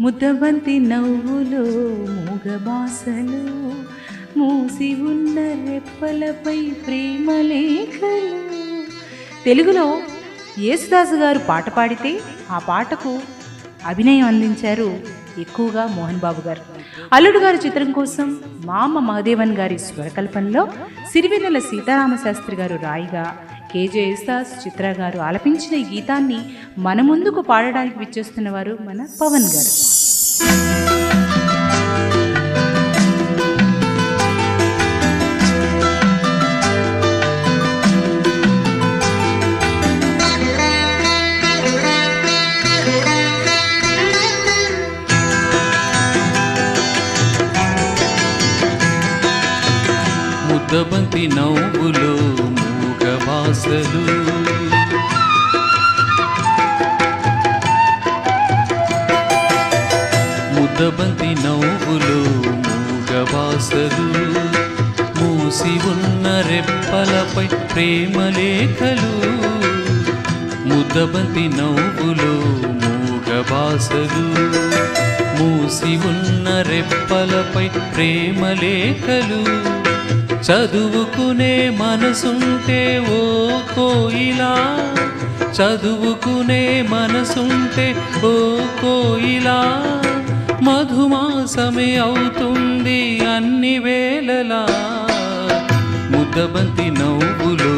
ముద్దబంతి నవ్వులో మూగబాసలు మూసి ఉన్న రెప్పలపై ప్రేమలేఖలు. తెలుగులో యేసుదాసు గారు పాట పాడితే ఆ పాటకు అభినయం అందించారు ఎక్కువగా మోహన్ బాబు గారు. అల్లుడు గారి చిత్రం కోసం మామ మహదేవన్ గారి స్వరకల్పనలో సిరివెన్నెల సీతారామశాస్త్రి గారు రాయిగా కేజే యేసుదాస్ చిత్ర గారు ఆలపించిన ఈ గీతాన్ని మన ముందుకు పాడడానికి విచ్చేస్తున్న వారు మన పవన్ గారు. ముద్దబంతి నవ్వులు మూగవాసలు ముద్దబంతి నవ్వులు మూగవాసలు మూసి ఉన్న రెప్పలపై ప్రేమలేఖలు ముద్దబంతి నవ్వులో మూగవాసలు మూసి ఉన్న రెప్పలపై ప్రేమలేఖలు లేఖలు. చదువుకునే మనసుంటే ఓ కోయిలా. చదువుకునే మనసుంటే ఓ కోయిలా. మధుమాసమే అవుతుంది అన్ని వేళలా. ముద్దబంతి నవ్వులో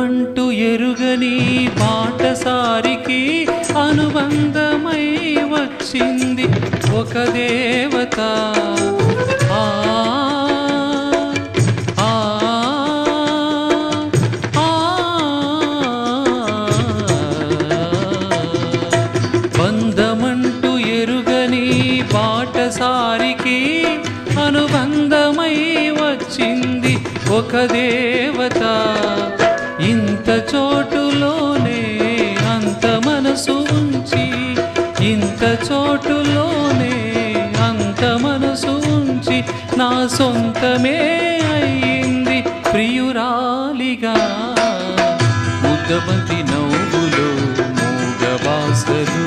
la ఎరుగని పాటసారికి అనుబంధమై వచ్చింది ఒక దేవత ఆ, ఆ, ఆ. బంధమంటూ ఎరుగని పాటసారికి అనుబంధమై వచ్చింది ఒక దేవత చోటులోనే అంత మనసు ఉంచి ఇంత చోటులోనే అంత మనసు ఉంచి నా సొంతమే అయింది ప్రియురాలిగా. ముద్దబంతి నవ్వులో మూగవాసలు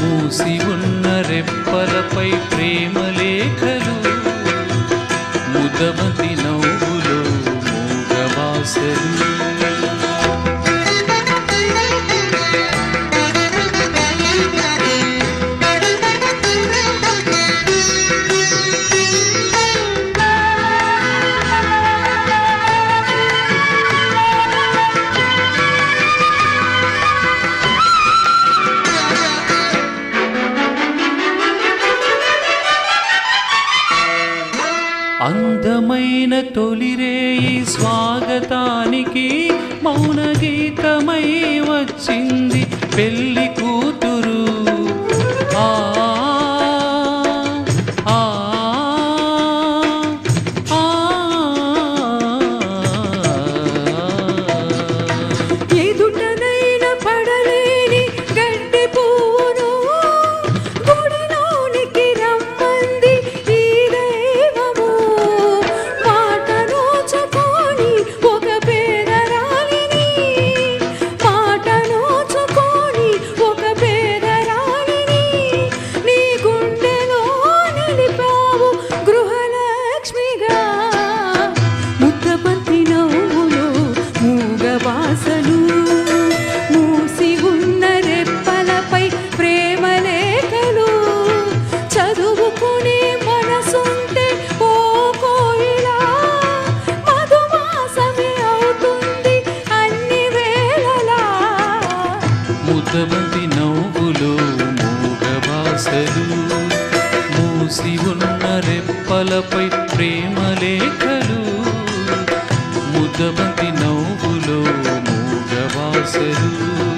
మూసి ఉన్న రెప్పలపై ప్రేమ లేఖలు. ముద్దబంతి అందమైన తొలిరేయి స్వాగతానికి మౌన గీతమై వచ్చింది పెళ్ళి మూసి ఉన్న రెప్పలపై ప్రేమ లేఖలు ముద్దబంతి నవ్వులో మూగవాసలు.